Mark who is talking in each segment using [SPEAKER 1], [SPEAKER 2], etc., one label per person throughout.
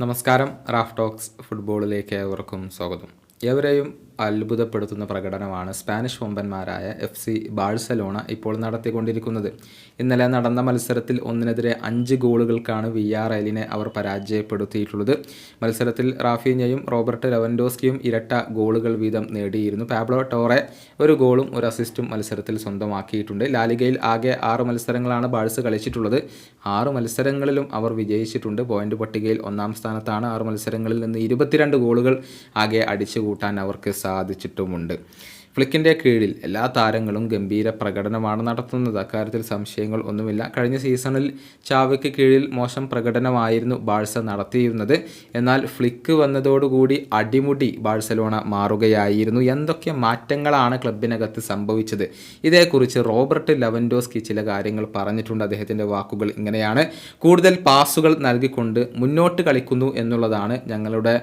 [SPEAKER 1] നമസ്കാരം Raf talks ഫുട്ബോളിലേക്ക് ഏവർക്കും സ്വാഗതം. ഏവരെയും അത്ഭുതപ്പെടുത്തുന്ന പ്രകടനമാണ് സ്പാനിഷ് വമ്പന്മാരായ എഫ് സി ബാഴ്സലോണ ഇപ്പോൾ നടത്തിക്കൊണ്ടിരിക്കുന്നത്. ഇന്നലെ നടന്ന മത്സരത്തിൽ ഒന്നിനെതിരെ അഞ്ച് ഗോളുകൾക്കാണ് വി ആർ എല്ലിനെ അവർ പരാജയപ്പെടുത്തിയിട്ടുള്ളത്. മത്സരത്തിൽ റാഫീഞ്ഞയും റോബർട്ട് ലെവൻഡോസ്കിയും ഇരട്ട ഗോളുകൾ വീതം നേടിയിരുന്നു. പാബ്ലോ ടോറെ ഒരു ഗോളും ഒരു അസിസ്റ്റും മത്സരത്തിൽ സ്വന്തമാക്കിയിട്ടുണ്ട്. ലാലിഗയിൽ ആകെ ആറ് മത്സരങ്ങളാണ് ബാഴ്സ് കളിച്ചിട്ടുള്ളത്. ആറ് മത്സരങ്ങളിലും അവർ വിജയിച്ചിട്ടുണ്ട്. പോയിന്റ് പട്ടികയിൽ ഒന്നാം സ്ഥാനത്താണ് ആറ് മത്സരങ്ങളിൽ നിന്ന് ഇരുപത്തിരണ്ട് ഗോളുകൾ ആകെ അടിച്ചു കൂട്ടാൻ അവർക്ക് സാധിച്ചിട്ടുമുണ്ട്. ഫ്ലിക്കിന്റെ കീഴിൽ എല്ലാ താരങ്ങളും ഗംഭീര പ്രകടനമാണ് നടത്തുന്നത്. അക്കാര്യത്തിൽ സംശയങ്ങൾ ഒന്നുമില്ല. കഴിഞ്ഞ സീസണിൽ ചാവയ്ക്ക് കീഴിൽ മോശം പ്രകടനമായിരുന്നു ബാഴ്സ നടത്തിയിരുന്നത്. എന്നാൽ ഫ്ലിക്ക് വന്നതോടുകൂടി അടിമുടി ബാഴ്സലോണ മാറുകയായിരുന്നു. എന്തൊക്കെ മാറ്റങ്ങളാണ് ക്ലബിനകത്ത് സംഭവിച്ചത്? ഇതേക്കുറിച്ച് റോബർട്ട് ലവൻഡോസ്കി ചില കാര്യങ്ങൾ പറഞ്ഞിട്ടുണ്ട്. അദ്ദേഹത്തിന്റെ വാക്കുകൾ ഇങ്ങനെയാണ്. കൂടുതൽ പാസുകൾ നൽകിക്കൊണ്ട് മുന്നോട്ട് കളിക്കുന്നു എന്നുള്ളതാണ് ഞങ്ങളുടെ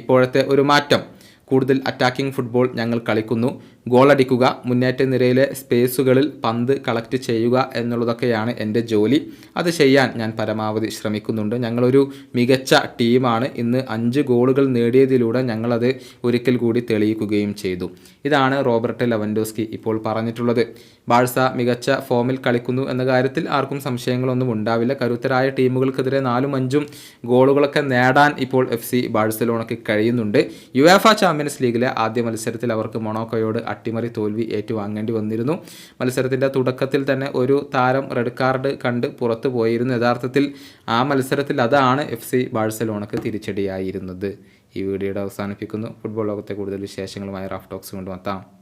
[SPEAKER 1] ഇപ്പോഴത്തെ ഒരു മാറ്റം. കൂടുതൽ അറ്റാക്കിംഗ് ഫുട്ബോൾ ഞങ്ങൾ കളിക്കുന്നു. ഗോളടിക്കുക മുന്നേറ്റ നിരയിലെ സ്പേസുകളിൽ പന്ത് കളക്ട് ചെയ്യുക എന്നുള്ളതൊക്കെയാണ് എന്റെ ജോലി. അത് ചെയ്യാൻ ഞാൻ പരമാവധി ശ്രമിക്കുന്നുണ്ട്. ഞങ്ങളൊരു മികച്ച ടീമാണ്. ഇന്ന് അഞ്ച് ഗോളുകൾ നേടിയതിലൂടെ ഞങ്ങളത് ഒരിക്കൽ കൂടി തെളിയിക്കുകയും ചെയ്തു. ഇതാണ് റോബർട്ട് ലെവൻഡോസ്കി ഇപ്പോൾ പറഞ്ഞിട്ടുള്ളത്. ബാഴ്സ മികച്ച ഫോമിൽ കളിക്കുന്നു എന്ന കാര്യത്തിൽ ആർക്കും സംശയങ്ങളൊന്നും ഉണ്ടാവില്ല. കരുത്തരായ ടീമുകൾക്കെതിരെ നാലും അഞ്ചും ഗോളുകളൊക്കെ നേടാൻ ഇപ്പോൾ എഫ് സി ബാഴ്സലോണയ്ക്ക് കഴിയുന്നുണ്ട്. യുവേഫ ചാമ്പ്യൻസ് ലീഗിലെ ആദ്യ മത്സരത്തിൽ അവർക്ക് മൊണോക്കോയോട് അട്ടിമറി തോൽവി ഏറ്റുവാങ്ങേണ്ടി വന്നിരുന്നു. മത്സരത്തിന്റെ തുടക്കത്തിൽ തന്നെ ഒരു താരം റെഡ് കാർഡ് കണ്ട് പുറത്തു പോയിരുന്നു. യഥാർത്ഥത്തിൽ ആ മത്സരത്തിൽ അതാണ് എഫ് സി ബാഴ്സലോണക്ക് തിരിച്ചടിയായിരുന്നത്. ഈ വീഡിയോയുടെ അവസാനിപ്പിക്കുന്നു. ഫുട്ബോൾ ലോകത്തെ കൂടുതൽ വിശേഷങ്ങളുമായി റാഫ് ടോക്സ് കൊണ്ടുവത്താം